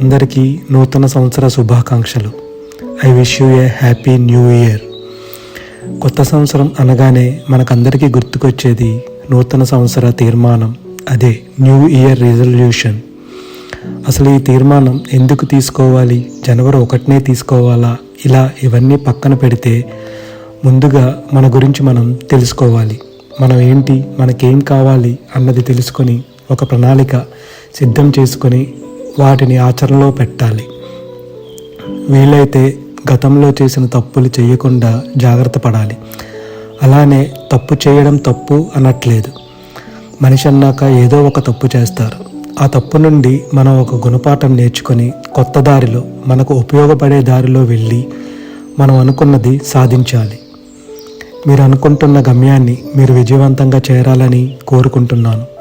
అందరికీ నూతన సంవత్సర శుభాకాంక్షలు. I wish you a happy new year. కొత్త సంవత్సరం అనగానే మనకందరికీ గుర్తుకొచ్చేది నూతన సంవత్సర తీర్మానం అదే న్యూ ఇయర్ రిజల్యూషన్. అసలు ఈ తీర్మానం ఎందుకు తీసుకోవాలి జనవరి ఒకటినే తీసుకోవాలా ఇలా ఇవన్నీ పక్కన పెడితే ముందుగా మన గురించి మనం తెలుసుకోవాలి. మనం ఏంటి మనకేం కావాలి అన్నది తెలుసుకొని ఒక ప్రణాళిక సిద్ధం చేసుకొని వాటిని ఆచరణలో పెట్టాలి. వీలైతే గతంలో చేసిన తప్పులు చేయకుండా జాగ్రత్త పడాలి. అలానే తప్పు చేయడం తప్పు అనట్లేదు. మనిషి అన్నాక ఏదో ఒక తప్పు చేస్తారు. ఆ తప్పు నుండి మనం ఒక గుణపాఠం నేర్చుకొని కొత్త దారిలో మనకు ఉపయోగపడే దారిలో వెళ్ళి మనం అనుకున్నది సాధించాలి. మీరు అనుకుంటున్న గమ్యాన్ని మీరు విజయవంతంగా చేరాలని కోరుకుంటున్నాను.